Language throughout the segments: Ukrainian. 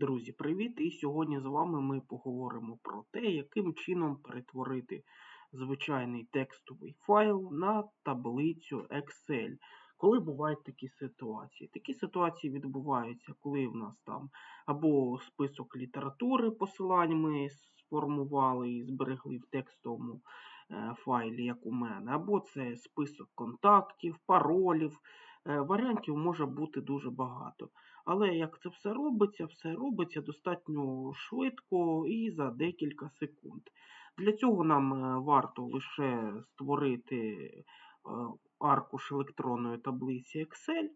Друзі, привіт! І сьогодні з вами ми поговоримо про те, яким чином перетворити звичайний текстовий файл на таблицю Excel. Коли бувають такі ситуації? Такі ситуації відбуваються, коли в нас там або список літератури посилань ми сформували і зберегли в текстовому е, файлі, як у мене, або це список контактів, паролів. Е, Варіантів може бути дуже багато. Але як це все робиться, все робиться достатньо швидко і за декілька секунд. Для цього нам е, варто лише створити е, аркуш електронної таблиці Excel,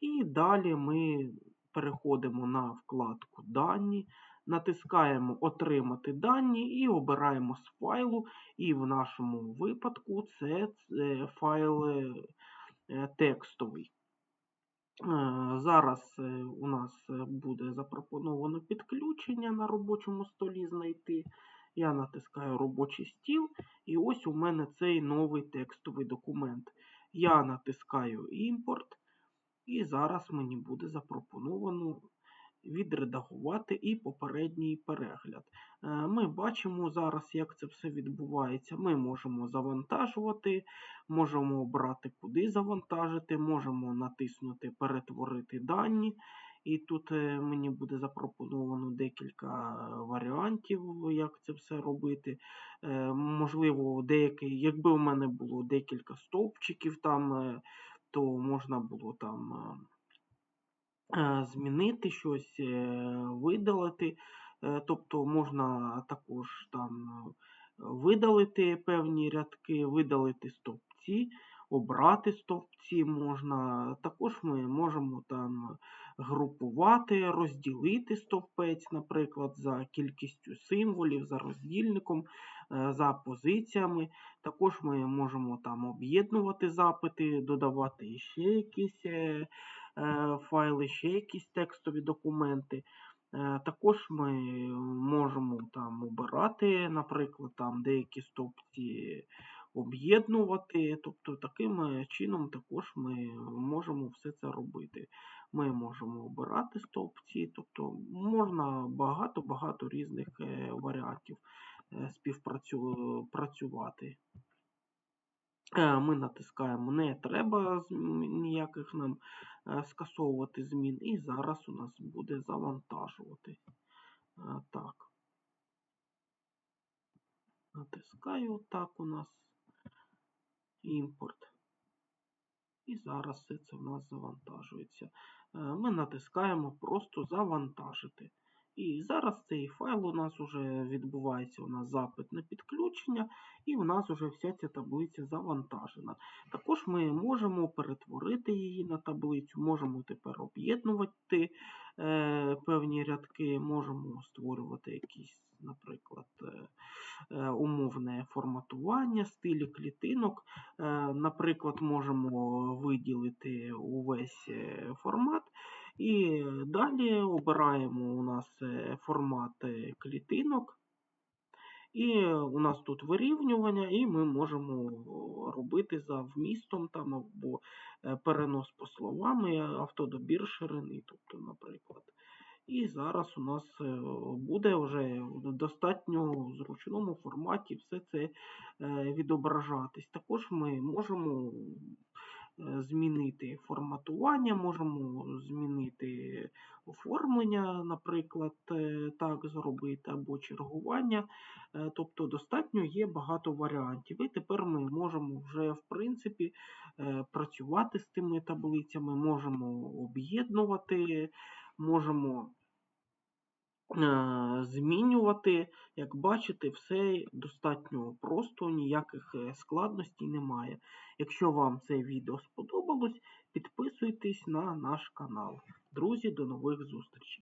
і далі ми переходимо на вкладку Дані, натискаємо Отримати дані і обираємо з файлу. І в нашому випадку це файл текстовий. Е, Зараз е, у нас е, буде запропоновано підключення на робочому столі знайти. Я натискаю робочий стіл, і ось у мене цей новий текстовий документ. Я натискаю імпорт, і зараз мені буде запропоновано відредагувати і попередній перегляд. Е, Ми бачимо зараз, як це все відбувається. Ми можемо завантажувати, можемо обрати, куди завантажити, можемо натиснути Перетворити дані. І тут е, мені буде запропоновано декілька варіантів, як це все робити. Е, Можливо, деякий, якби у мене було декілька стовпчиків там, е, то можна було там е, е, змінити щось, е, видалити. Е, Тобто можна також там е, видалити певні рядки, видалити стовпці, обрати стовпці можна. Також ми можемо там групувати, розділити стовпець, наприклад, за кількістю символів, за роздільником, е, за позиціями. Також ми можемо там об'єднувати запити, додавати ще якісь е, файли, ще якісь текстові документи. Е, Також ми можемо там обирати, наприклад, там деякі стовпці об'єднувати. Тобто таким е, чином також ми можемо все це робити. Ми можемо обирати стовпці, тобто можна багато-багато різних е, варіантів е, співпрацювати. Е, Ми натискаємо не треба ніяких нам е, скасовувати змін. І зараз у нас буде завантажувати. Е, Так. Натискаю так у нас імпорт. І зараз все це в нас завантажується. Ми натискаємо просто завантажити. І зараз цей файл у нас вже відбувається у нас запит на підключення, і у нас вже вся ця таблиця завантажена. Також ми можемо перетворити її на таблицю, можемо тепер об'єднувати е, певні рядки, можемо створювати якісь, наприклад, е, е, умовне форматування, стилі клітинок. Е, Наприклад, можемо виділити увесь е, формат. І далі обираємо у нас е, формат клітинок. І у нас тут вирівнювання, і ми можемо робити за вмістом там або е, перенос по словам, і автодобір ширини, тобто, наприклад. І зараз у нас е, буде вже в достатньо зручному форматі все це відображатись. Також ми можемо змінити форматування, можемо змінити оформлення, наприклад, е, так зробити, або чергування. Е, Тобто достатньо є багато варіантів. І тепер ми можемо вже, в принципі, е, працювати з тими таблицями, можемо об'єднувати, можемо змінювати. Як бачите, все достатньо просто, ніяких е, складностей немає. Якщо вам це відео сподобалось, підписуйтесь на наш канал. Друзі, до нових зустрічей!